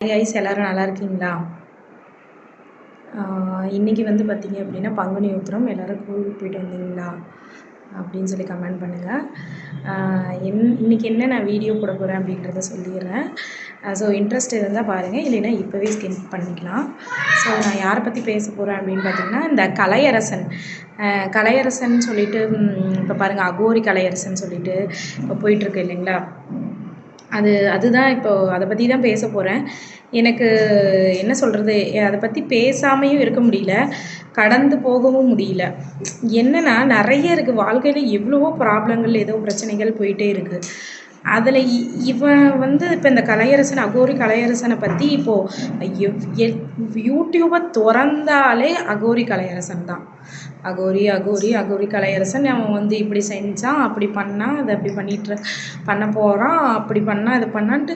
Ice எல்லோரும் நல்லா இருக்கீங்களா? இன்றைக்கி வந்து பார்த்தீங்க அப்படின்னா பங்குனி உத்திரம் எல்லோரும் கோவிலுக்கு போயிட்டு வந்தீங்களா? அப்படின்னு சொல்லி கமெண்ட் பண்ணுங்கள் என் இன்றைக்கி என்ன நான் வீடியோ போட போகிறேன் அப்படின்றத சொல்லிடுறேன். ஸோ இன்ட்ரெஸ்ட் இருந்தால் பாருங்கள் இல்லைன்னா இப்போவே ஸ்கின் பண்ணிக்கலாம். ஸோ நான் யாரை பற்றி பேச போகிறேன் அப்படின்னு பார்த்தீங்கன்னா இந்த கலையரசன். கலையரசன் சொல்லிட்டு இப்போ பாருங்கள் அகோரி கலையரசன் சொல்லிட்டு இப்போ போயிட்டுருக்கு இல்லைங்களா? அது அதுதான் இப்போ அதை பற்றி தான் பேச போகிறேன் எனக்கு என்ன சொல்கிறது அதை பற்றி பேசாமையும் இருக்க முடியல. கடந்து போகவும் முடியல. என்னென்னா நிறைய இருக்குது வாழ்க்கையில் எவ்வளவோ ப்ராப்ளங்கள் ஏதோ பிரச்சனைகள் போயிட்டே இருக்குது அதில் இவன் வந்து இப்போ இந்த கலையரசன் அகோரி கலையரசனை பற்றி இப்போது யூடியூப்பை திறந்தாலே அகோரி கலையரசன் தான். அகோரி அகோரி அகோரி கலையரசன். அவன் வந்து இப்படி செஞ்சான் அப்படி பண்ணான் அதை அப்படி பண்ணிட்டு பண்ண போகிறான் அப்படி பண்ணால் இது பண்ணான்ட்டு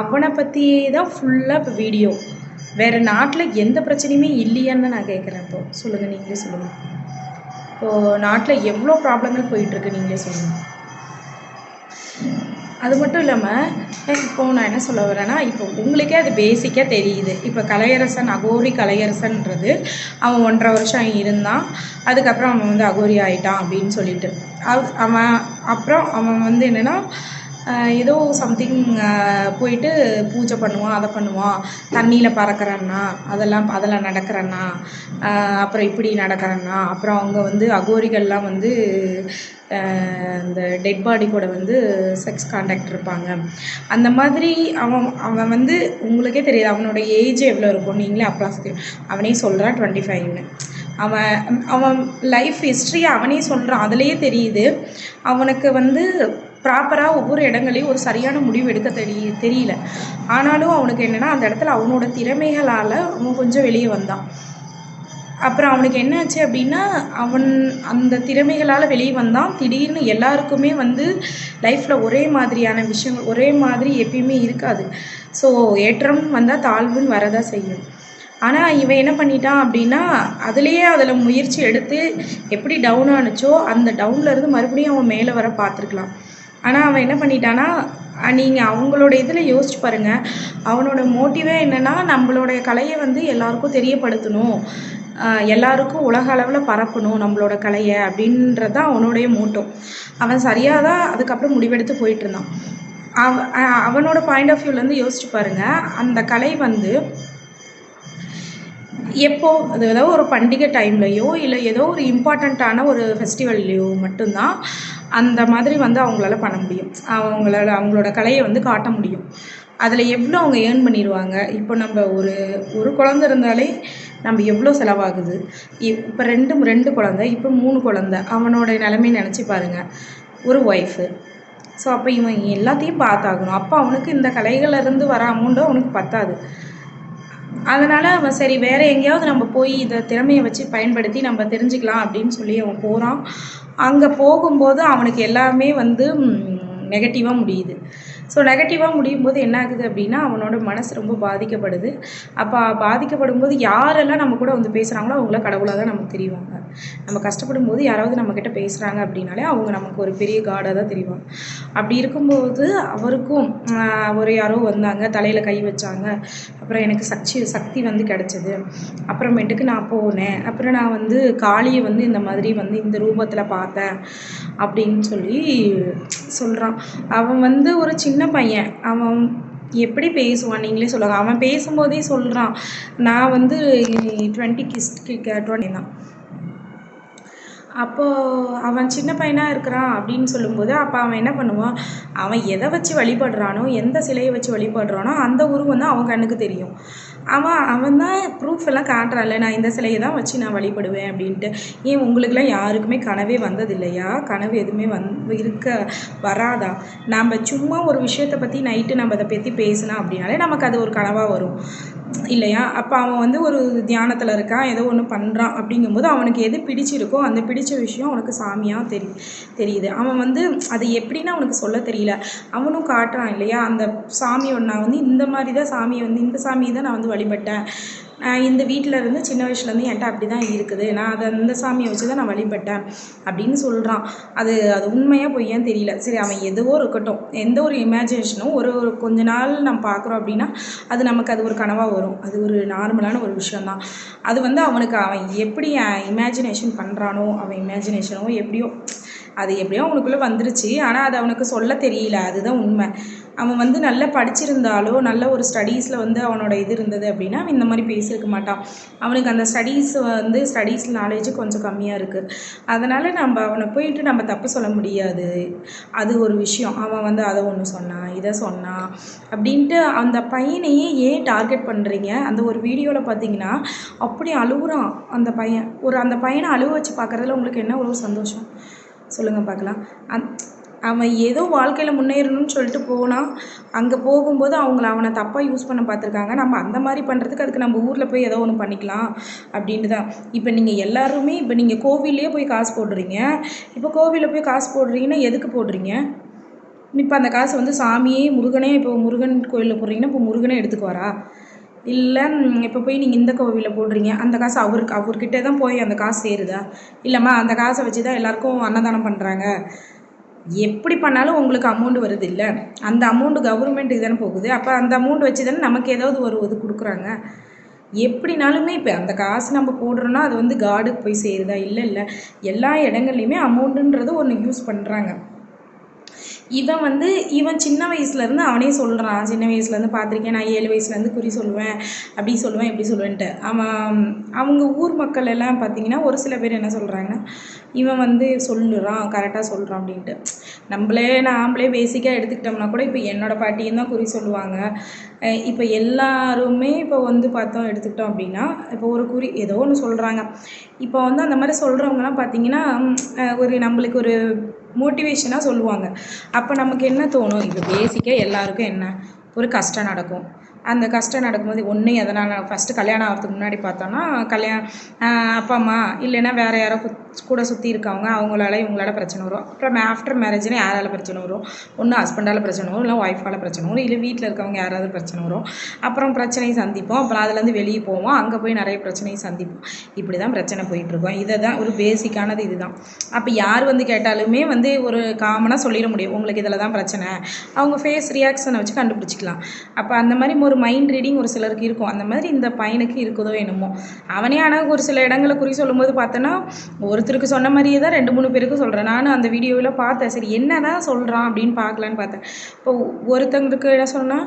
அவனை பற்றியே தான் ஃபுல்லாக இப்போ வீடியோ வேறு நாட்டில் எந்த பிரச்சனையுமே இல்லையான்னு நான் கேட்குறேன் இப்போ. சொல்லுங்கள் நீங்களே சொல்லுங்கள் இப்போது நாட்டில் எவ்வளோ ப்ராப்ளங்கள் போயிட்டுருக்கு நீங்களே சொல்லுங்கள் அது மட்டும் இல்லாமல் இப்போ நான் என்ன சொல்ல வரேன்னா இப்போ உங்களுக்கே அது பேசிக்காக தெரியுது. இப்போ கலையரசன் அகோரி கலையரசன்றது அவன் ஒன்றரை வருஷம் இருந்தான். அதுக்கப்புறம் அவன் வந்து அகோரி ஆயிட்டான் அப்படின்னு சொல்லிட்டு. அவ் அவன் அப்புறம் அவன் வந்து என்னென்னா ஏதோ சம்திங் போயிட்டு பூஜை பண்ணுவான் அதை பண்ணுவான். தண்ணியில் பறக்கிறன்னா அதெல்லாம் அதில் நடக்கிறன்னா அப்புறம் இப்படி நடக்கிறன்னா அப்புறம் அவங்க வந்து அகோரிகள்லாம் வந்து இந்த டெட் பாடி கூட வந்து செக்ஸ் காண்டாக்ட் இருப்பாங்க. அந்த மாதிரி அவன் அவன் வந்து உங்களுக்கே தெரியாது அவனோட ஏஜ் எவ்வளோ இருக்கும். நீங்களே அப்ராஸ் அவனே சொல்கிறான் டுவெண்ட்டி ஃபைவ்னு அவன் அவன் லைஃப் ஹிஸ்ட்ரியை அவனே சொல்கிறான் அதுலேயே தெரியுது அவனுக்கு வந்து ப்ராப்பராக ஒவ்வொரு இடங்களையும் ஒரு சரியான முடிவு எடுக்க தெரிய தெரியல. ஆனாலும் அவனுக்கு என்னென்னா அந்த இடத்துல அவனோட திறமைகளால் அவன் கொஞ்சம் வெளியே வந்தான். அப்புறம் அவனுக்கு என்னாச்சு அப்படின்னா அவன் அந்த திறமைகளால் வெளியே வந்தான். திடீர்னு எல்லாருக்குமே வந்து லைஃப்பில் ஒரே மாதிரியான விஷயங்கள் ஒரே மாதிரி எப்பயுமே இருக்காது. ஸோ ஏற்றம் வந்தால் தாழ்வுன்னு வரதான் செய்யும். ஆனால் இவன் என்ன பண்ணிட்டான் அப்படின்னா அதுலேயே அதில் முயற்சி எடுத்து எப்படி டவுன் ஆனுச்சோ அந்த டவுன்லேருந்து மறுபடியும் அவன் மேலே வர பார்த்துருக்கலாம். ஆனால் அவன் என்ன பண்ணிட்டான்னா நீங்கள் அவங்களோட இதில் யோசிச்சு பாருங்கள் அவனோட மோட்டிவே என்னென்னா நம்மளோடைய கலையை வந்து எல்லாருக்கும் தெரியப்படுத்தணும். எல்லாருக்கும் உலக அளவில் பரப்பணும் நம்மளோட கலையை அப்படின்றது தான் அவனுடைய மோட்டோ அவன் சரியாக தான் அதுக்கப்புறம் முடிவெடுத்து போயிட்டு இருந்தான் அவ அவனோட பாயிண்ட் ஆஃப் வியூலேருந்து யோசிச்சு பாருங்கள் அந்த கலை வந்து எப்போ அது ஏதோ ஒரு பண்டிகை டைம்லையோ இல்லை ஏதோ ஒரு இம்பார்ட்டண்ட்டான ஒரு ஃபெஸ்டிவல்லையோ மட்டும்தான் அந்த மாதிரி வந்து அவங்களால பண்ண முடியும். அவங்களால அவங்களோட கலையை வந்து காட்ட முடியும். அதில் எவ்வளோ அவங்க ஏர்ன் பண்ணிடுவாங்க இப்போ நம்ம ஒரு ஒரு குழந்த இருந்தாலே நம்ம எவ்வளோ செலவாகுது? இப்போ ரெண்டு ரெண்டு குழந்த இப்போ மூணு குழந்த அவனோட நிலைமை நினச்சி பாருங்கள் ஒரு ஒய்ஃபு ஸோ அப்போ இவன் எல்லாத்தையும் பார்த்தாகணும். அப்போ அவனுக்கு இந்த கலைகளிலேருந்து வர அமௌண்ட்டும் அவனுக்கு பத்தாது. அதனால் அவன் சரி வேறு எங்கேயாவது நம்ம போய் இதை திறமையை வச்சு பயன்படுத்தி நம்ம தெரிஞ்சுக்கலாம் அப்படின்னு சொல்லி அவன் போகிறான் அங்கே போகும்போது அவனுக்கு எல்லாமே வந்து நெகட்டிவாக முடியுது. ஸோ நெகட்டிவாக முடியும் போது என்ன ஆகுது அப்படின்னா அவனோட மனசு ரொம்ப பாதிக்கப்படுது. அப்போ பாதிக்கப்படும் போது யாரெல்லாம் நம்ம கூட வந்து பேசுகிறாங்களோ அவங்கள கடவுளாக தான் நமக்கு தெரிவாங்க. நம்ம கஷ்டப்படும் போது யாராவது நம்மக்கிட்ட பேசுகிறாங்க அப்படின்னாலே அவங்க நமக்கு ஒரு பெரிய காடாக தான் தெரிவாங்க. அப்படி இருக்கும்போது அவருக்கும் ஒரு யாரோ வந்தாங்க தலையில் கை வச்சாங்க. அப்புறம் எனக்கு சக்தி சக்தி வந்து கிடச்சிது. அப்புறமேட்டுக்கு நான் போனேன். அப்புறம் நான் வந்து காளியை வந்து இந்த மாதிரி வந்து இந்த ரூபத்தில் பார்த்தேன் அப்படின்னு சொல்லி சொல்கிறான் அவன் வந்து ஒரு சின்ன பையன். அவன் எப்படி பேசுவான்? நீங்களே சொல்லுவாங்க அவன் பேசும்போதே சொல்கிறான் நான் வந்து டுவெண்ட்டி கிஸ் டுவெண்ட்டி தான். அப்போது அவன் சின்ன பையனாக இருக்கிறான் அப்படின்னு சொல்லும்போது அப்போ அவன் என்ன பண்ணுவான்? அவன் எதை வச்சு வழிபடுறானோ எந்த சிலையை வச்சு வழிபடுறானோ அந்த உருவம் தான் அவன் கண்ணுக்கு தெரியும். அவன் அவன் தான் ப்ரூஃப் எல்லாம் காட்டுறான்ல நான் இந்த சிலையை தான் வச்சு நான் வழிபடுவேன் அப்படின்ட்டு. ஏன் உங்களுக்குலாம் யாருக்குமே கனவே வந்தது இல்லையா கனவு எதுவுமே வந் இருக்க வராதா? நம்ம சும்மா ஒரு விஷயத்தை பற்றி நைட்டு நம்ம அதை பற்றி பேசினா அப்படின்னாலே நமக்கு அது ஒரு கனவாக வரும். இல்லையா? அப்போ அவன் வந்து ஒரு தியானத்தில் இருக்கான் ஏதோ ஒன்று பண்ணுறான் அப்படிங்கும்போது அவனுக்கு எது பிடிச்சிருக்கோ அந்த பிடிச்ச விஷயம் அவனுக்கு சாமியாக தெரி தெரியுது. அவன் வந்து அது எப்படின்னு அவனுக்கு சொல்ல தெரியல. அவனும் காட்டுறான் இல்லையா? அந்த சாமியோட நான் வந்து இந்த மாதிரி தான் சாமியை வந்து இந்த சாமியை தான் நான் வந்து வழிபட்டேன். இந்த வீட்டில் இருந்து சின்ன வயசுலேருந்து என்கிட்ட அப்படி தான் இருக்குது. நான் அதை அந்த சாமியை வச்சு தான் நான் வழிபட்டேன் அப்படின்னு சொல்கிறான் அது அது உண்மையாக பொய்யான்னு தெரியல. சரி அவன் எதுவோ இருக்கட்டும். எந்த ஒரு இமேஜினேஷனும் ஒரு ஒரு கொஞ்ச நாள் நம்ம பார்க்குறோம் அப்படின்னா அது நமக்கு அது ஒரு கனவாக வரும். அது ஒரு நார்மலான ஒரு விஷயந்தான் அது வந்து அவனுக்கு அவன் எப்படி இமேஜினேஷன் பண்ணுறானோ அவன் இமேஜினேஷனோ எப்படியோ அது எப்படியோ அவனுக்குள்ளே வந்துருச்சு. ஆனால் அது அவனுக்கு சொல்ல தெரியல. அதுதான் உண்மை. அவன் வந்து நல்லா படிச்சிருந்தாலோ நல்ல ஒரு ஸ்டடீஸில் வந்து அவனோட இது இருந்தது அப்படின்னா அவன் இந்த மாதிரி பேசியிருக்க மாட்டான். அவனுக்கு அந்த ஸ்டடீஸ் வந்து ஸ்டடீஸ் நாலேஜ் கொஞ்சம் கம்மியாக இருக்குது அதனால் நம்ம அவனை போயிட்டு நம்ம தப்பு சொல்ல முடியாது. அது ஒரு விஷயம். அவன் வந்து அதை ஒன்று சொன்னான் இதை சொன்னான் அப்படின்ட்டு அந்த பையனையே ஏன் டார்கெட் பண்ணுறீங்க அந்த ஒரு வீடியோவில் பார்த்தீங்கன்னா அப்படி அழுகுறான் அந்த பையன். ஒரு அந்த பையனை அழுவ வச்சு பார்க்குறதுல உங்களுக்கு என்ன ஒரு சந்தோஷம்? சொல்லுங்கள் பார்க்கலாம். அந் அவன் ஏதோ வாழ்க்கையில் முன்னேறணும்னு சொல்லிட்டு போனால் அங்கே போகும்போது அவங்கள அவனை தப்பாக யூஸ் பண்ண பார்த்துருக்காங்க. நம்ம அந்த மாதிரி பண்ணுறதுக்கு அதுக்கு நம்ம ஊரில் போய் ஏதோ ஒன்று பண்ணிக்கலாம் அப்படின்ட்டு தான். இப்போ நீங்கள் எல்லாருமே இப்போ நீங்கள் கோவிலே போய் காசு போடுறீங்க. இப்போ கோவிலில் போய் காசு போடுறீங்கன்னா எதுக்கு போடுறீங்க? இப்போ அந்த காசு வந்து சாமியே முருகனே இப்போ முருகன் கோயிலில் போடுறீங்கன்னா இப்போ முருகனே எடுத்துக்குவாரா? இல்லை இப்போ போய் நீங்கள் இந்த கோவிலில் போடுறீங்க அந்த காசு அவருக்கு அவர்கிட்ட தான் போய் அந்த காசு சேருதா? இல்லைம்மா அந்த காசை வச்சு தான் எல்லாருக்கும் அன்னதானம் பண்ணுறாங்க எப்படி பண்ணாலும் உங்களுக்கு அமௌண்ட் வருது இல்லை அந்த அமௌண்ட்டு கவர்மெண்ட்டுக்கு தானே போகுது. அப்போ அந்த அமௌண்ட் வச்சு தானே நமக்கு ஏதாவது ஒரு இது கொடுக்குறாங்க. எப்படினாலுமே இப்போ அந்த காசு நம்ம போடுறோன்னா அது வந்து காடுக்கு போய் சேருதா? இல்லை இல்லை. எல்லா இடங்கள்லையுமே அமௌண்ட்டுன்றது ஒன்று யூஸ் பண்ணுறாங்க இவன் வந்து இவன் சின்ன வயசுலேருந்து அவனே சொல்கிறான் சின்ன வயசுலேருந்து பார்த்துருக்கேன் நான் ஏழு வயசுலேருந்து குறி சொல்லுவேன் அப்படி சொல்லுவேன் இப்படி சொல்லுவேன்ட்டு. அவன் அவங்க ஊர் மக்கள் எல்லாம் பார்த்தீங்கன்னா ஒரு சில பேர் என்ன சொல்கிறாங்கன்னா இவன் வந்து சொல்லுறான் கரெக்டாக சொல்கிறான் அப்படின்ட்டு. நம்மளே நாம்ளே பேசிக்காக எடுத்துக்கிட்டோம்னா கூட இப்போ என்னோடய பாட்டியும் தான் குறி சொல்லுவாங்க. இப்போ எல்லாருமே இப்போ வந்து பார்த்தோம் எடுத்துக்கிட்டோம் அப்படின்னா இப்போ ஒரு குறி ஏதோ ஒன்று சொல்கிறாங்க இப்போ வந்து அந்த மாதிரி சொல்கிறவங்கலாம் பார்த்தீங்கன்னா ஒரு நம்மளுக்கு ஒரு மோட்டிவேஷனாக சொல்லுவாங்க. அப்போ நமக்கு என்ன தோணும்? இப்போ பேசிக்காக எல்லாருக்கும் என்ன? ஒரு கஷ்டம் நடக்கும். அந்த கஷ்டம் நடக்கும்போது ஒன்று எதனால் ஃபஸ்ட்டு கல்யாணம் ஆகிறதுக்கு முன்னாடி பார்த்தோன்னா கல்யாணம் அப்பா அம்மா இல்லைன்னா வேறு யாரோ கூட சுற்றி இருக்கவங்க அவங்களால இவங்களால பிரச்சனை வரும். அப்புறம் ஆஃப்டர் மேரேஜ்னா யாரால பிரச்சனை வரும்? ஒன்று ஹஸ்பண்டால் பிரச்சனை வரும் இல்லை ஒய்ஃபால் பிரச்சனை வரும் இல்லை வீட்டில் இருக்கவங்க யாராவது பிரச்சனை வரும். அப்புறம் பிரச்சனையை சந்திப்போம். அப்புறம் அதுலேருந்து வெளியே போவோம். அங்கே போய் நிறைய பிரச்சனையை சந்திப்போம். இப்படி தான் பிரச்சனை போயிட்டுருக்கோம் இதை தான் ஒரு பேசிக்கானது இதுதான். அப்போ யார் வந்து கேட்டாலுமே வந்து ஒரு காமனாக சொல்லிட முடியும். உங்களுக்கு இதில் தான் பிரச்சனை. அவங்க ஃபேஸ் ரியாக்ஷனை வச்சு கண்டுபிடிச்சிக்கலாம். அப்போ அந்த மாதிரி ஒரு ஒரு மைண்ட் ரீடிங் ஒரு சிலருக்கு இருக்கும். அந்த மாதிரி இந்த பையனுக்கு இருக்குதோ என்னமோ. அவனே ஆனால் ஒரு சில இடங்களை குறி சொல்லும்போது பார்த்தோன்னா ஒருத்தருக்கு சொன்ன மாதிரியே தான் ரெண்டு மூணு பேருக்கு சொல்கிறேன் நானும் அந்த வீடியோவில் பார்த்தேன். சரி என்ன தான் சொல்கிறான் அப்படின்னு பார்க்கலான்னு பார்த்தேன். இப்போ ஒருத்தங்களுக்கு என்ன சொன்னால்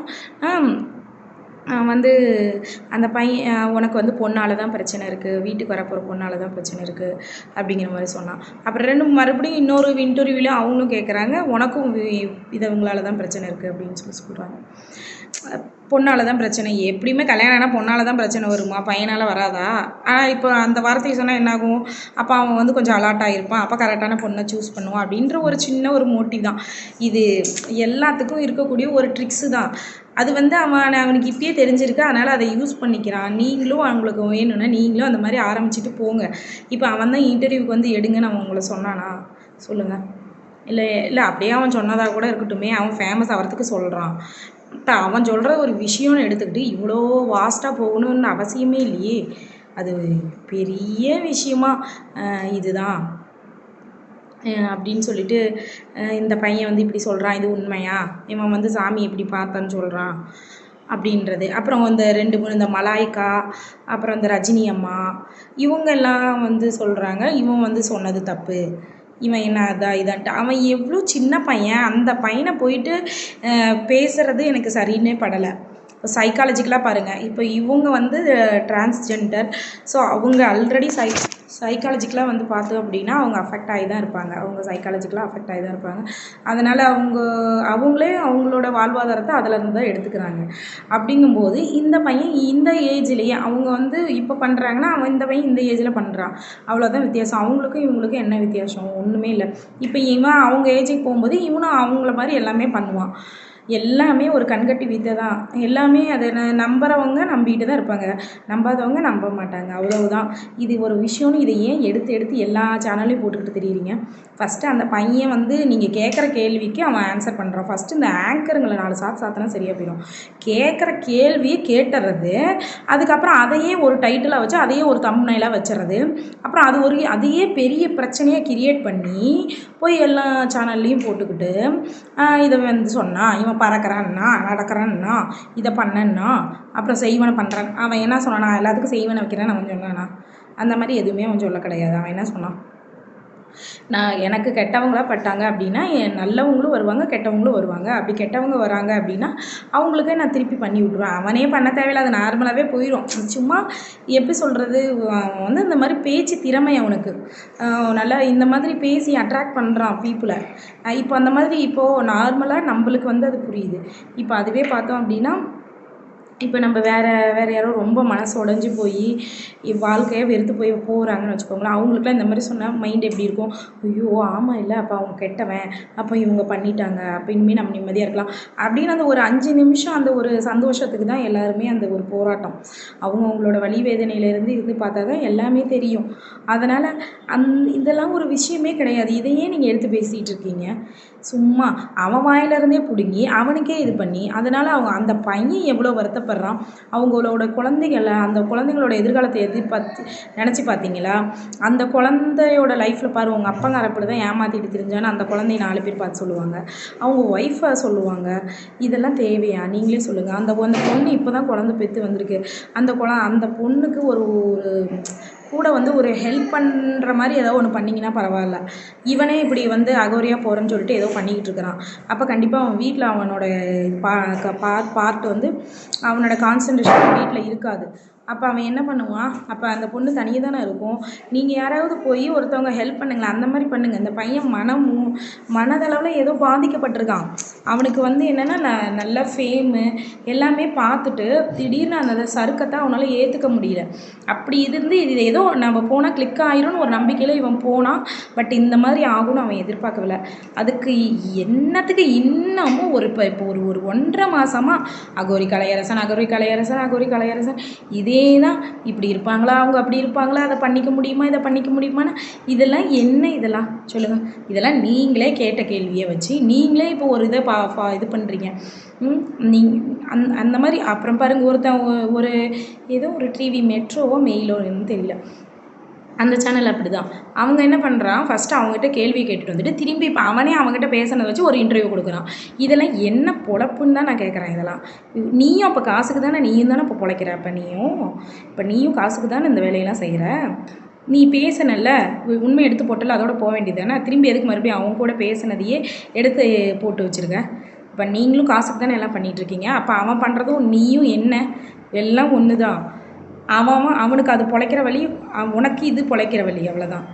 வந்து அந்த பையன் உனக்கு வந்து பொண்ணால் தான் பிரச்சனை இருக்குது வீட்டுக்கு வரப்போகிற பொண்ணால் தான் பிரச்சனை இருக்குது அப்படிங்கிற மாதிரி சொன்னான். அப்புறம் ரெண்டு மறுபடியும் இன்னொரு இன்டர்வியூலையும் அவங்களும் கேட்குறாங்க உனக்கும் இதவங்களால தான் பிரச்சனை இருக்குது அப்படின்னு சொல்லி சொல்கிறாங்க பொண்ணால் தான் பிரச்சனை எப்படியுமே கல்யாணம் ஆனால் பொண்ணால் தான் பிரச்சனை வருமா? பையனால் வராதா? ஆனால் இப்போ அந்த வார்த்தைக்கு சொன்னால் என்னாகும்? அப்போ அவன் வந்து கொஞ்சம் அலாட் ஆகிருப்பான் அப்போ கரெக்டான பொண்ணை சூஸ் பண்ணுவான் அப்படின்ற ஒரு சின்ன ஒரு மோட்டிவ் தான். இது எல்லாத்துக்கும் இருக்கக்கூடிய ஒரு ட்ரிக்ஸு தான். அது வந்து அவன் அவனுக்கு இப்பயே தெரிஞ்சிருக்கு. அதனால் அதை யூஸ் பண்ணிக்கிறான். நீங்களும் அவங்களுக்கு வேணும்னா நீங்களும் அந்த மாதிரி ஆரம்பிச்சுட்டு போங்க. இப்போ அவன் தான் இன்டர்வியூக்கு வந்து எடுங்கன்னு அவன் உங்களை சொன்னானா? சொல்லுங்கள் இல்லை இல்லை அப்படியே அவன் சொன்னதாக கூட இருக்கட்டுமே. அவன் ஃபேமஸ் ஆகிறதுக்கு சொல்கிறான் இப்போ அவன் சொல்கிற ஒரு விஷயம்னு எடுத்துக்கிட்டு இவ்வளோ வாஸ்ட்டாக போகணும்னு அவசியமே இல்லையே. அது பெரிய விஷயமா இதுதான். அப்படின்னு சொல்லிட்டு இந்த பையன் வந்து இப்படி சொல்கிறான் இது உண்மையா? இவன் வந்து சாமி இப்படி பார்த்தான்னு சொல்கிறான் அப்படின்றது. அப்புறம் இந்த ரெண்டு மூணு இந்த மலாய்க்கா அப்புறம் இந்த ரஜினி அம்மா இவங்க எல்லாம் வந்து சொல்கிறாங்க இவன் வந்து சொன்னது தப்பு. இவன் என்ன அதா இதான்ட்டு. அவன் எவ்வளோ சின்ன பையன் அந்த பையனை போயிட்டு பேசுகிறது எனக்கு சரின்னே படலை. இப்போ சைக்காலஜிக்கலாக பாருங்கள் இப்போ இவங்க வந்து டிரான்ஸ்ஜெண்டர் ஸோ அவங்க ஆல்ரெடி சை சைக்காலஜிக்கலாக வந்து பார்த்தோம் அப்படின்னா அவங்க அஃபெக்ட் ஆகி தான் இருப்பாங்க. அவங்க சைக்காலஜிக்கலாக அஃபெக்ட் ஆகி தான் இருப்பாங்க. அதனால் அவங்க அவங்களே அவங்களோட வாழ்வாதாரத்தை அதிலேருந்து தான் எடுத்துக்கிறாங்க. அப்படிங்கும்போது இந்த பையன் இந்த ஏஜ்லேயே அவங்க வந்து இப்போ பண்ணுறாங்கன்னா அவன் இந்த பையன் இந்த ஏஜில் பண்ணுறான் அவ்வளோதான் வித்தியாசம். அவங்களுக்கும் இவங்களுக்கும் என்ன வித்தியாசம்? ஒன்றுமே இல்லை. இப்போ இவன் அவங்க ஏஜுக்கு போகும்போது இவனும் அவங்கள மாதிரி எல்லாமே பண்ணுவான். எல்லாமே ஒரு கண்கட்டி வித்தை தான். எல்லாமே அதை ந நம்புறவங்க நம்பிட்டு தான் இருப்பாங்க. நம்பாதவங்க நம்ப மாட்டாங்க. அவ்வளவுதான். இது ஒரு விஷயம்னு இதை ஏன் எடுத்து எடுத்து எல்லா சேனல்லையும் போட்டுக்கிட்டு திரியிறீங்க? ஃபஸ்ட்டு அந்த பையன் வந்து நீங்கள் கேட்குற கேள்விக்கு அவன் ஆன்சர் பண்ணுறான் ஃபஸ்ட்டு இந்த ஆங்கருங்களை நாலு சாத்து சாத்தினா சரியாக போயிடும். கேட்குற கேள்வியை கேட்டுறது அதுக்கப்புறம் அதையே ஒரு டைட்டிலாக வச்சு அதையே ஒரு தம்ப்நெயிலாக வச்சுறது. அப்புறம் அது ஒரு அதையே பெரிய பிரச்சனையாக கிரியேட் பண்ணி போய் எல்லா சேனல்லையும் போட்டுக்கிட்டு இதை வந்து சொன்னான் இவன் பறக்கிறான்னா நடக்கிறான்னா இதை பண்ணன்னா அப்புறம் செய்வனை பண்ணுறான் அவன் என்ன சொன்னான் நான் எல்லாத்துக்கும் செய்வனை வைக்கிறேன் அவன் சொன்னானா? அந்த மாதிரி எதுவுமே அவன் சொல்ல கிடையாது. அவன் என்ன சொன்னான்? நான் எனக்கு கெட்டவங்களா பட்டாங்க அப்படின்னா என் நல்லவங்களும் வருவாங்க கெட்டவங்களும் வருவாங்க. அப்படி கெட்டவங்க வராங்க அப்படின்னா அவங்களுக்கே நான் திருப்பி பண்ணி விட்ருவேன் அவனே பண்ண தேவையில்ல அது நார்மலாகவே போயிடும் சும்மா எப்படி சொல்கிறது அவன் வந்து இந்த மாதிரி பேச்சு திறமை அவனுக்கு. நல்லா இந்த மாதிரி பேசி அட்ராக்ட் பண்ணுறான் பீப்புளை இப்போ அந்த மாதிரி இப்போது நார்மலாக நம்மளுக்கு வந்து அது புரியுது. இப்போ அதுவே பார்த்தோம் அப்படின்னா இப்போ நம்ம வேறு வேறு யாரோ ரொம்ப மனசு உடஞ்சி போய் வாழ்க்கையை வெறுத்து போய் போகிறாங்கன்னு வச்சுக்கோங்களேன். அவங்களுக்குலாம் இந்த மாதிரி சொன்னால் மைண்ட் எப்படி இருக்கும்? ஐயோ ஆமாம் இல்லை அப்போ அவங்க கெட்டவன் அப்போ இவங்க பண்ணிட்டாங்க அப்போ இனிமேல் நம்ம நிம்மதியாக இருக்கலாம். அப்படின்னு அந்த ஒரு அஞ்சு நிமிஷம் அந்த ஒரு சந்தோஷத்துக்கு தான் எல்லாருமே அந்த ஒரு போராட்டம். அவங்க அவங்களோட வழி வேதனையிலேருந்து இருந்து பார்த்தா தான் எல்லாமே தெரியும். அதனால் அந் இதெல்லாம் ஒரு விஷயமே கிடையாது. இதையே நீங்கள் எடுத்து பேசிகிட்டு இருக்கீங்க. சும்மா அவன் வாயிலிருந்தே பிடுங்கி அவனுக்கே இது பண்ணி அதனால் அவங்க அந்த பையன் எவ்வளோ வருத்தப்படுறான்? அவங்களோட குழந்தைகளை அந்த குழந்தைங்களோட எதிர்காலத்தை எதிர்பார்த்து நினச்சி பார்த்தீங்களா? அந்த குழந்தையோட லைஃப்பில் பாரு உங்கள் அப்பங்கார அப்படி தான் ஏமாற்றிட்டு தெரிஞ்சான்னு அந்த குழந்தைய நாலு பேர் பார்த்து சொல்லுவாங்க. அவங்க ஒய்ஃபை சொல்லுவாங்க இதெல்லாம் தேவையா? நீங்களே சொல்லுங்கள் அந்த அந்த பொண்ணு இப்போ தான் குழந்தை பெற்று வந்திருக்கு. அந்த குழ அந்த பொண்ணுக்கு ஒரு ஒரு கூட வந்து ஒரு ஹெல்ப் பண்ணுற மாதிரி ஏதோ ஒன்று பண்ணிங்கன்னா பரவாயில்ல. இவனே இப்படி வந்து அகோரியாக போகிறேன்னு சொல்லிட்டு ஏதோ பண்ணிக்கிட்டு இருக்கிறான். அப்போ கண்டிப்பாக அவன் வீட்டில் அவனோட பா பார்ட் பார்ட் வந்து அவனோட கான்சன்ட்ரேஷன் வீட்டில் இருக்காது. அப்போ அவன் என்ன பண்ணுவான் அப்போ அந்த பொண்ணு தனியாக தானே இருக்கும். நீங்கள் யாராவது போய் ஒருத்தவங்க ஹெல்ப் பண்ணுங்களேன். அந்த மாதிரி பண்ணுங்கள் இந்த பையன் மனமும் மனதளவில் ஏதோ பாதிக்கப்பட்டிருக்கான். அவனுக்கு வந்து என்னென்னா ந நல்ல ஃபேமு எல்லாமே பார்த்துட்டு திடீர்னு அந்த சறுக்கத்தை அவனால் ஏற்றுக்க முடியல. அப்படி இருந்து இது ஏதோ நம்ம போனால் கிளிக் ஆயிரும்னு ஒரு நம்பிக்கையில் இவன் போனான் பட் இந்த மாதிரி ஆகும்னு அவன் எதிர்பார்க்கவில்லை. அதுக்கு என்னத்துக்கு இன்னமும் ஒரு இப்போ இப்போ ஒரு ஒரு ஒன்றரை மாதமாக அகோரி கலையரசன் அகோரி கலையரசன் அகோரி கலையரசன் இதே தான் இப்படி இருப்பாங்களா அவங்க அப்படி இருப்பாங்களா அதை பண்ணிக்க முடியுமா இதை பண்ணிக்க முடியுமான்னு இதெல்லாம் என்ன இதெல்லாம்? சொல்லுங்கள் இதெல்லாம் நீங்களே கேட்ட கேள்வியை வச்சு நீங்களே இப்போ ஒரு இதை பா பா இது பண்ணுறீங்க ம் நீங்கள் அந் அந்த மாதிரி அப்புறம் பாருங்கள் ஒருத்தன் ஒரு ஏதோ ஒரு டிவி மெட்ரோவோ மெயிலோ தெரியல. அந்த சேனல் அப்படி தான் அவங்க என்ன பண்ணுறான் ஃபஸ்ட்டு அவங்ககிட்ட கேள்வி கேட்டுட்டு வந்துட்டு திரும்பி இப்போ அவனே அவங்ககிட்ட பேசுனதை வச்சு ஒரு இன்டர்வியூ கொடுக்குறான். இதெல்லாம் என்ன பொழப்புன்னு தான் நான் கேட்குறேன் இதெல்லாம். நீயும் அப்போ காசுக்கு தானே நீயும் தானே இப்போ பொழைக்கிற? அப்போ நீயும் இப்போ நீயும் காசுக்கு தானே இந்த வேலையெல்லாம் செய்கிற நீ பேசினல்ல உண்மை எடுத்து போட்டல அதோட போக வேண்டியது தானே திரும்பி எதுக்கு மறுபடியும் அவங்க கூட பேசுனதையே எடுத்து போட்டு வச்சுருக்க? இப்போ நீங்களும் காசுக்கு தானே எல்லாம் பண்ணிகிட்ருக்கீங்க அப்போ அவன் பண்ணுறதும் நீயும் என்ன? எல்லாம் ஒன்று தான் அவன் அவன் அவனுக்கு அது பிழைக்கிற வழி உனக்கு இது பிழைக்கிற வழி அவ்வளோதான்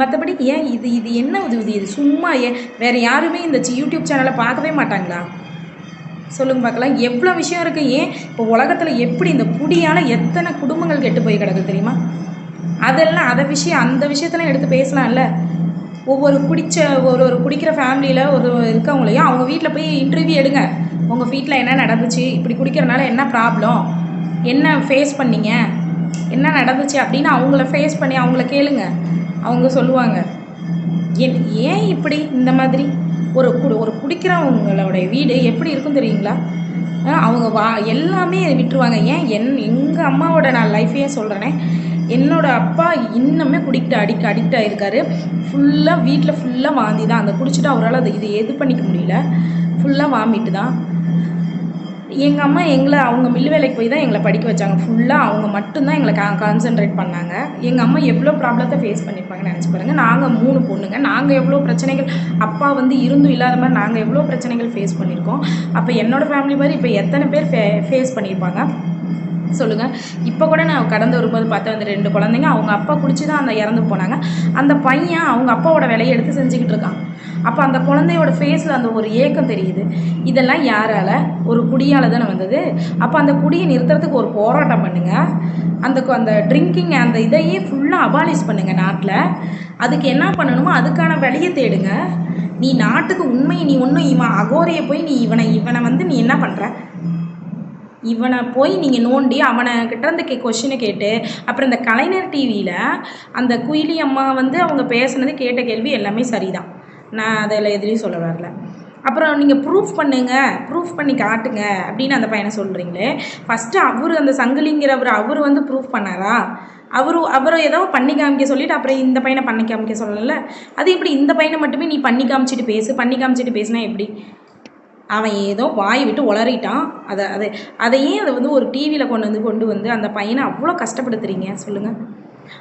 மற்றபடி ஏன் இது இது என்ன உதவுது? இது சும்மா ஏன் வேறு யாருமே இந்த யூடியூப் சேனலை பார்க்கவே மாட்டாங்களா? சொல்லுங்க பார்க்கலாம். எவ்வளோ விஷயம் இருக்குது ஏன் இப்போ உலகத்தில் எப்படி இந்த குடியால் எத்தனை குடும்பங்கள் கெட்டு போய் கிடக்கு தெரியுமா? அதெல்லாம் அதை விஷயம் அந்த விஷயத்தெல்லாம் எடுத்து பேசலாம்ல. ஒவ்வொரு குடிச்ச ஒரு ஒரு குடிக்கிற ஃபேமிலியில் ஒரு இருக்கவங்களையும் அவங்க வீட்டில் போய் இன்டர்வியூ எடுங்க. உங்கள் வீட்டில் என்ன நடந்துச்சு? இப்படி குடிக்கிறனால என்ன ப்ராப்ளம் என்ன ஃபேஸ் பண்ணீங்க? என்ன நடந்துச்சு அப்படின்னு அவங்கள ஃபேஸ் பண்ணி அவங்கள கேளுங்க. அவங்க சொல்லுவாங்க என் ஏன் இப்படி இந்த மாதிரி? ஒரு குடி ஒரு குடிக்கிறவங்களோட வீடு எப்படி இருக்கும் தெரியுங்களா? அவங்க வா எல்லாமே விட்டுருவாங்க. ஏன் என் எங்கள் அம்மாவோட நான் லைஃபையே சொல்கிறேனே என்னோட அப்பா இன்னுமே குடிக்கிட்டு அடிக்ட் அடிக்ட் ஆகிருக்காரு ஃபுல்லாக வீட்டில் ஃபுல்லாக வாந்தி தான். அந்த குடிச்சிட்டு அவரால் அதை இது எது பண்ணிக்க முடியல? ஃபுல்லாக வாமிட்டு தான். எங்கள் அம்மா எங்களை அவங்க மில் வேலைக்கு போய் தான் எங்களை படிக்க வச்சாங்க. ஃபுல்லாக அவங்க மட்டும்தான் எங்களை கா கான்சென்ட்ரேட் பண்ணாங்க. எங்கள் அம்மா எவ்வளோ ப்ராப்ளத்தை ஃபேஸ் பண்ணியிருப்பாங்கன்னு நினச்சி பாருங்கள் நாங்கள் மூணு பொண்ணுங்க. நாங்கள் எவ்வளோ பிரச்சனைகள் அப்பா வந்து இருந்தும் இல்லாத மாதிரி நாங்கள் எவ்வளோ பிரச்சனைகள் ஃபேஸ் பண்ணியிருக்கோம் அப்போ என்னோடய ஃபேமிலி மாதிரி இப்போ எத்தனை பேர் ஃபே ஃபேஸ் பண்ணியிருப்பாங்க சொல்லுங்கள் இப்போ கூட நான் கடந்து வரும்போது பார்த்தா அந்த ரெண்டு குழந்தைங்க அவங்க அப்பா குடிச்சு தான் அந்த இறந்து போனாங்க. அந்த பையன் அவங்க அப்பாவோட வேலையை எடுத்து செஞ்சுக்கிட்டு இருக்கான். அப்போ அந்த குழந்தையோட ஃபேஸில் அந்த ஒரு ஏக்கம் தெரியுது. இதெல்லாம் யாரால்? ஒரு குடியால் தானே வந்தது. அப்போ அந்த குடியை நிறுத்துறதுக்கு ஒரு போராட்டம் பண்ணுங்கள் அந்த கு- அந்த ட்ரிங்கிங் அந்த இதையே ஃபுல்லாக அபாலிஷ் பண்ணுங்கள் நாட்டில். அதுக்கு என்ன பண்ணணுமோ அதுக்கான வழியை தேடுங்க. நீ நாட்டுக்கு உண்மை நீ ஒன்றும் இவன் அகோரியை போய் நீ இவனை இவனை வந்து நீ என்ன பண்ணுற இவனை போய் நீங்கள் நோண்டி அவனை கிட்டேருந்து கே கொஷினை கேட்டு அப்புறம் இந்த கலைஞர் டிவியில் அந்த குயிலி அம்மா வந்து அவங்க பேசுனது கேட்ட கேள்வி எல்லாமே சரிதான். நான் அதில் எதுலேயும் சொல்ல வரல. அப்புறம் நீங்கள் ப்ரூஃப் பண்ணுங்கள் ப்ரூஃப் பண்ணி காட்டுங்க அப்படின்னு அந்த பையனை சொல்கிறீங்களே ஃபஸ்ட்டு அவர் அந்த சங்கிலிங்கிறவர் அவர் வந்து ப்ரூஃப் பண்ணாரா? அவரு அவரை ஏதோ பண்ணி காமிக்க சொல்லிட்டு அப்புறம் இந்த பையனை பண்ணி காமிக்க சொல்லல. அது எப்படி இந்த பையனை மட்டுமே நீ பண்ணி காமிச்சிட்டு பேசு பண்ணி காமிச்சிட்டு பேசுனா எப்படி? அவன் ஏதோ வாய் விட்டு உளறிட்டான். அதை அதை அதையே அதை வந்து ஒரு டிவியில் கொண்டு வந்து கொண்டு வந்து அந்த பையனை அவ்வளோ கஷ்டப்படுத்துறீங்க. சொல்லுங்கள்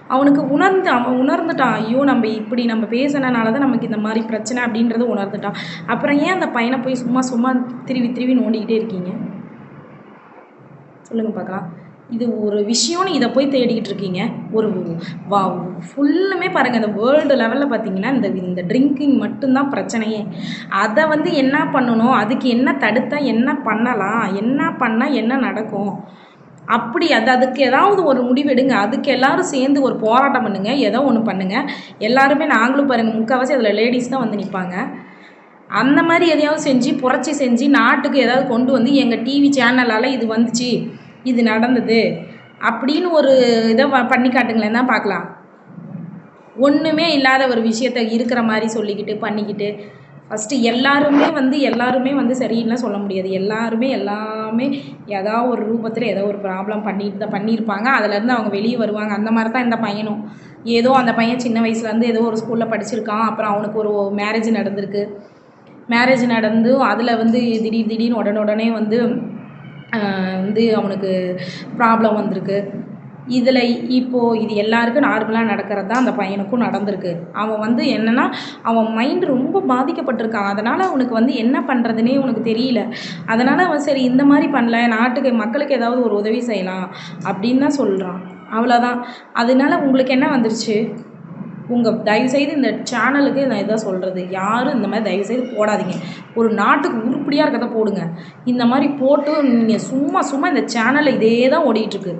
அவனுக்கு உணர்ந்து அவன் உணர்ந்துட்டான் ஐயோ நம்ம இப்படி நம்ம பேசினனால தான் நமக்கு இந்த மாதிரி பிரச்சனை அப்படின்றத உணர்ந்துட்டான். அப்புறம் ஏன் அந்த பையனை போய் சும்மா சும்மா திருவி திருவி நோண்டிக்கிட்டே இருக்கீங்க? சொல்லுங்கள் பார்க்கலாம். இது ஒரு விஷயம்னு இதை போய் தேடிக்கிட்டு இருக்கீங்க. ஒரு வா ஃபுல்லுமே பாருங்கள் இந்த வேர்ல்டு லெவலில் பார்த்தீங்கன்னா இந்த இந்த ட்ரிங்கிங் மட்டும்தான் பிரச்சனையே. அதை வந்து என்ன பண்ணணும்? அதுக்கு என்ன தடுத்தா என்ன பண்ணலாம்? என்ன பண்ணால் என்ன நடக்கும்? அப்படி அது அதுக்கு ஏதாவது ஒரு முடிவெடுங்க அதுக்கு எல்லாரும் சேர்ந்து ஒரு போராட்டம் பண்ணுங்க. ஏதோ ஒன்று பண்ணுங்க. எல்லாருமே நாங்களும் பாருங்கள் முக்கால்வாசி அதில் லேடிஸ் தான் வந்து நிற்பாங்க அந்த மாதிரி எதையாவது செஞ்சு புரட்சி செஞ்சு நாட்டுக்கு ஏதாவது கொண்டு வந்து எங்கள் டிவி சேனலால் இது வந்துச்சு இது நடந்தது அப்படின்னு ஒரு இதை வ- பண்ணி காட்டுங்களேன் தான் பார்க்கலாம். ஒன்றுமே இல்லாத ஒரு விஷயத்த இருக்கிற மாதிரி சொல்லிக்கிட்டு பண்ணிக்கிட்டு ஃபஸ்ட்டு எல்லாருமே வந்து எல்லாருமே வந்து சரின்னு சொல்ல முடியாது. எல்லாருமே எல்லாமே ஏதாவது ஒரு ரூபத்தில் ஏதோ ஒரு ப்ராப்ளம் பண்ணிட்டு தான் பண்ணியிருப்பாங்க. அதுலேருந்து அவங்க வெளியே வருவாங்க. அந்த மாதிரி தான் இந்த பையனும். ஏதோ அந்த பையன் சின்ன வயசுலேருந்து ஏதோ ஒரு ஸ்கூலில் படிச்சிருக்கான். அப்புறம் அவனுக்கு ஒரு மேரேஜ் நடந்திருக்கு. மேரேஜ் நடந்து அதில் வந்து திடீர் திடீர்னு உடனே உடனே வந்து வந்து அவனுக்கு ப்ராப்ளம் வந்திருக்கு. இதில் இப்போது இது எல்லாருக்கும் நார்மலாக நடக்கிறது தான் அந்த பையனுக்கும் நடந்திருக்கு. அவன் வந்து என்னென்னா அவன் மைண்ட் ரொம்ப பாதிக்கப்பட்டிருக்கான். அதனால் அவனுக்கு வந்து என்ன பண்ணுறதுனே உனக்கு தெரியல. அதனால் அவன் சரி இந்த மாதிரி பண்ணல நாட்டுக்கு மக்களுக்கு ஏதாவது ஒரு உதவி செய்யலாம் அப்படின்னு தான் சொல்கிறான் அவ்வளோதான் அதனால உங்களுக்கு என்ன வந்துருச்சு? உங்கள் தயவுசெய்து இந்த சேனலுக்கு நான் இதான் சொல்கிறது யாரும் இந்த மாதிரி தயவுசெய்து போடாதீங்க. ஒரு நாட்டுக்கு உருப்படியாக இருக்கிறத போடுங்க. இந்த மாதிரி போட்டு நீங்கள் சும்மா சும்மா இந்த சேனலில் இதே தான் ஓடிட்டுருக்கு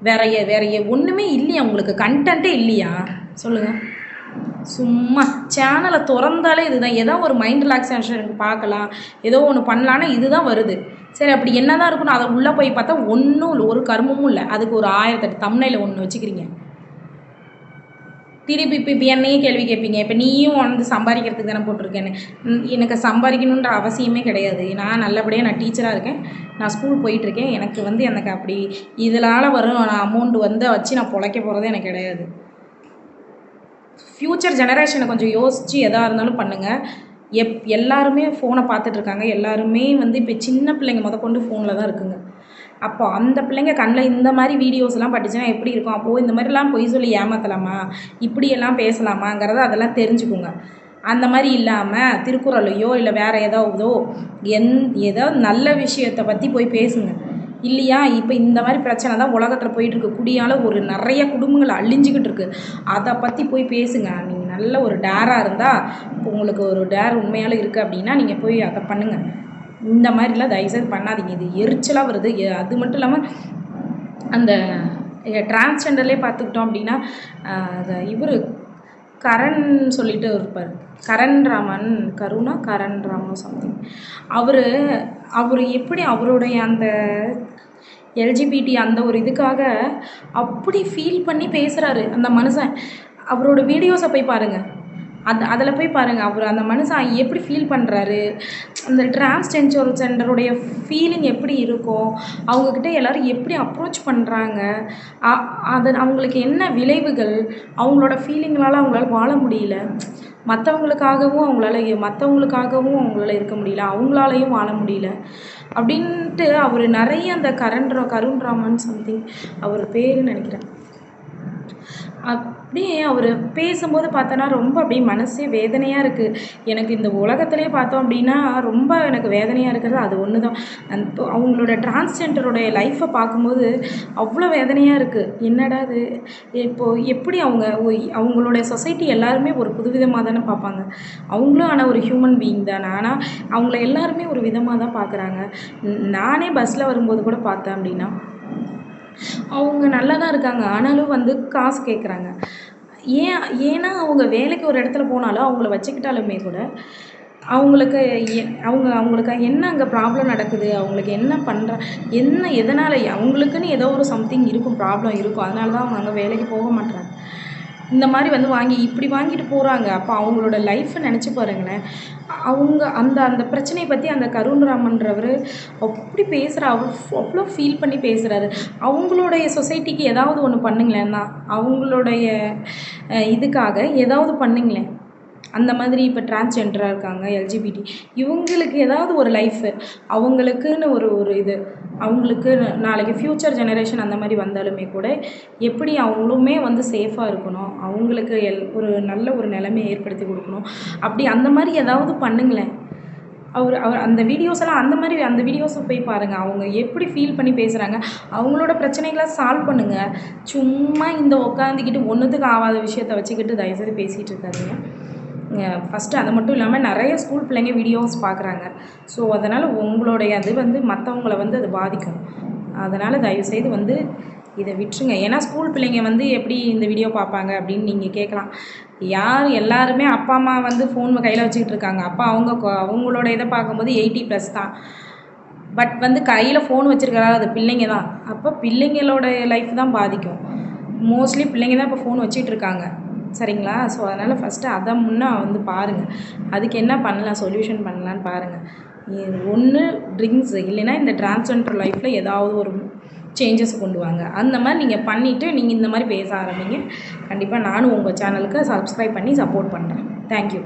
வேறைய வேறைய ஒன்றுமே இல்லையா உங்களுக்கு? கண்டென்ட்டே இல்லையா? சொல்லுங்கள் சும்மா சேனலை திறந்தாலே இதுதான். ஏதோ ஒரு மைண்ட் ரிலாக்ஸேஷனுக்கு பார்க்கலாம். ஏதோ ஒன்று பண்ணலான்னா இதுதான் வருது. சரி அப்படி என்னதான் இருக்கணும் அதை உள்ளே போய் பார்த்தா ஒன்றும் இல்லை ஒரு கர்மமும் இல்லை. அதுக்கு ஒரு ஆயிரத்தெட்டு தம்னையில் ஒன்று வச்சுக்கிறீங்க. திருப்பி இப்போ இப்போ என்னையே கேள்வி கேட்பீங்க. இப்போ நீயும் வந்து சம்பாதிக்கிறதுக்கு தானே போட்டிருக்கேன்னு. எனக்கு சம்பாதிக்கணுன்ற அவசியமே கிடையாது. நான் நல்லபடியாக நான் டீச்சராக இருக்கேன். நான் ஸ்கூல் போயிட்டுருக்கேன். எனக்கு வந்து எனக்கு அப்படி இதனால் வரும். நான் அமௌண்ட் வந்து வச்சு நான் பொழைக்க போகிறதே எனக்கு கிடையாது. ஃப்யூச்சர் ஜெனரேஷனை கொஞ்சம் யோசித்து எதாக இருந்தாலும் பண்ணுங்கள் எப் எல்லாருமே ஃபோனை பார்த்துட்ருக்காங்க எல்லாருமே வந்து இப்போ சின்ன பிள்ளைங்க முத கொண்டு ஃபோனில் தான் இருக்குங்க. அப்போ அந்த பிள்ளைங்க கண்ணில் இந்த மாதிரி வீடியோஸ்லாம் பட்டுச்சுன்னா எப்படி இருக்கும்? அப்போது இந்த மாதிரிலாம் பொய் சொல்லி ஏமாற்றலாமா இப்படியெல்லாம் பேசலாமாங்கிறத அதெல்லாம் தெரிஞ்சுக்குங்க. அந்த மாதிரி இல்லாமல் திருக்குறளையோ இல்லை வேறு ஏதாவதோ எந் ஏதோ நல்ல விஷயத்தை பற்றி போய் பேசுங்க. இல்லையா? இப்போ இந்த மாதிரி பிரச்சனை தான் உலகத்தில் போயிட்டுருக்கு. குடியால் ஒரு நிறைய குடும்பங்கள் அழிஞ்சிக்கிட்டு இருக்குது அதை பற்றி போய் பேசுங்க. நீங்கள் நல்ல ஒரு டேராக இருந்தால் இப்போ உங்களுக்கு ஒரு டேர் உண்மையால் இருக்குது அப்படின்னா நீங்கள் போய் அதை பண்ணுங்கள் இந்த மாதிரிலாம் தயவுசெய்து பண்ணாதீங்க. இது எரிச்சலாக வருது. அது மட்டும் இல்லாமல் அந்த டிரான்ஸ்ஜெண்டர்லேயே பார்த்துக்கிட்டோம் அப்படின்னா இவர் கரண் சொல்லிட்டு இருப்பார். கரண் ராமன் கருணா கரண் ராமன் சம்திங் அவர் அவர் எப்படி அவருடைய அந்த எல்ஜிபிடி அந்த ஒரு இதுக்காக அப்படி ஃபீல் பண்ணி பேசுகிறாரு அந்த மனுஷன் அவரோட வீடியோஸை போய் பாருங்கள் அது அதில் போய் பாருங்கள் அவர் அந்த மனுஷன் எப்படி ஃபீல் பண்ணுறாரு அந்த டிரான்ஸ்ஜென்டர் சென்டருடைய ஃபீலிங் எப்படி இருக்கும் அவங்கக்கிட்ட எல்லாரும் எப்படி அப்ரோச் பண்ணுறாங்க அது அவங்களுக்கு என்ன விளைவுகள் அவங்களோட ஃபீலிங்களால் அவங்களால வாழ முடியல. மற்றவங்களுக்காகவும் அவங்களால மற்றவங்களுக்காகவும் அவங்களால இருக்க முடியல அவங்களாலையும் வாழ முடியல. அப்படின்ட்டு அவர் நிறைய அந்த கரண் ரா- கருண் ராமன் சம்திங் அவர் பேர் நினைக்கிறேன். அப்படியே அவர் பேசும்போது பார்த்தோன்னா ரொம்ப அப்படியே மனசே வேதனையாக இருக்குது எனக்கு இந்த உலகத்திலே பார்த்தோம் அப்படின்னா ரொம்ப எனக்கு வேதனையாக இருக்கிறது அது ஒன்று தான் அந்த அவங்களோட டிரான்ஸ்ஜெண்டருடைய லைஃப்பை பார்க்கும்போது அவ்வளோ வேதனையாக இருக்குது என்னடா இது? இப்போது எப்படி அவங்க ஒய்- அவங்களுடைய சொசைட்டி எல்லாருமே ஒரு புதுவிதமாக தானே பார்ப்பாங்க. அவங்களும் ஆனால் ஒரு ஹியூமன் பீயிங் தானே. ஆனால் அவங்கள எல்லாருமே ஒரு விதமாக தான் பார்க்குறாங்க. நானே பஸ்ஸில் வரும்போது கூட பார்த்தேன் அப்படின்னா அவங்க நல்லா தான் இருக்காங்க. ஆனாலும் வந்து காசு கேட்குறாங்க ஏன் ஏன்னா அவங்க வேலைக்கு ஒரு இடத்துல போனாலும் அவங்கள வச்சுக்கிட்டாலுமே கூட அவங்களுக்கு எ அவங்க அவங்களுக்கு என்ன அங்கே ப்ராப்ளம் நடக்குது? அவங்களுக்கு என்ன பண்ணுற என்ன எதனால் அவங்களுக்குன்னு ஏதோ ஒரு சம்திங் இருக்கும் ப்ராப்ளம் இருக்கும். அதனால தான் அவங்க அங்கே வேலைக்கு போக மாட்டுறாங்க இந்த மாதிரி வந்து வாங்கி இப்படி வாங்கிட்டு போகிறாங்க அப்போ அவங்களோட லைஃப்பை நினச்சி பாருங்களேன். அவங்க அந்த அந்த பிரச்சனையை பற்றி அந்த கருணராமன்றவர் அப்படி பேசுகிற அவர் அவ்வளோ ஃபீல் பண்ணி பேசுகிறாரு அவங்களுடைய சொசைட்டிக்கு ஏதாவது ஒன்று பண்ணுங்களேன் தான் அவங்களுடைய இதுக்காக ஏதாவது பண்ணுங்களேன். அந்த மாதிரி இப்போ டிரான்ஸ்ஜெண்டராக இருக்காங்க எல்ஜிபிடி இவங்களுக்கு ஏதாவது ஒரு லைஃபு அவங்களுக்குன்னு ஒரு ஒரு இது அவங்களுக்கு நாளைக்கு ஃப்யூச்சர் ஜெனரேஷன் அந்த மாதிரி வந்தாலுமே கூட எப்படி அவங்களுமே வந்து சேஃபாக இருக்கணும் அவங்களுக்கு எல் ஒரு நல்ல ஒரு நிலைமையை ஏற்படுத்தி கொடுக்கணும் அப்படி அந்த மாதிரி ஏதாவது பண்ணுங்களேன். அவர் அவர் அந்த வீடியோஸ் எல்லாம் அந்த மாதிரி அந்த வீடியோஸை போய் பாருங்கள் அவங்க எப்படி ஃபீல் பண்ணி பேசுகிறாங்க அவங்களோட பிரச்சனைகளை சால்வ் பண்ணுங்கள் சும்மா இந்த உட்காந்துக்கிட்டு ஒன்றுத்துக்கு ஆகாத விஷயத்த வச்சுக்கிட்டு தயவுசெய்து பேசிகிட்டு இருக்காதீங்க. ஃபஸ்ட்டு அது மட்டும் இல்லாமல் நிறைய ஸ்கூல் பிள்ளைங்க வீடியோஸ் பார்க்குறாங்க. ஸோ அதனால் உங்களுடைய அது வந்து மற்றவங்கள வந்து அது பாதிக்கும். அதனால் தயவுசெய்து வந்து இதை விட்டுருங்க. ஏன்னா ஸ்கூல் பிள்ளைங்க வந்து எப்படி இந்த வீடியோ பார்ப்பாங்க அப்படின்னு நீங்கள் கேட்கலாம். யார் எல்லாருமே அப்பா அம்மா வந்து ஃபோன் கையில் வச்சுக்கிட்டு இருக்காங்க. அப்போ அவங்க அவங்களோட இதை பார்க்கும்போது எயிட்டி ப்ளஸ் தான். பட் வந்து கையில் ஃபோன் வச்சுருக்கிறாரு அது பிள்ளைங்க தான். அப்போ பிள்ளைங்களோட லைஃப் தான் பாதிக்கும். மோஸ்ட்லி பிள்ளைங்க தான் இப்போ ஃபோன் வச்சுட்டு இருக்காங்க. சரிங்களா? ஸோ அதனால் ஃபஸ்ட்டு அதை முன்னே வந்து பாருங்கள் அதுக்கு என்ன பண்ணலாம்? சொல்யூஷன் பண்ணலான்னு பாருங்கள் ஒன்று ட்ரிங்க்ஸ் இல்லைன்னா இந்த டிரான்ஸ்ஜெண்டர் லைஃப்பில் ஏதாவது ஒரு சேஞ்சஸ் கொண்டு வாங்க. அந்த மாதிரி நீங்கள் பண்ணிவிட்டு நீங்கள் இந்த மாதிரி பேச ஆரம்பிங்க. கண்டிப்பாக நானும் உங்கள் சேனலுக்கு சப்ஸ்கிரைப் பண்ணி சப்போர்ட் பண்ணுறேன் தேங்க்யூ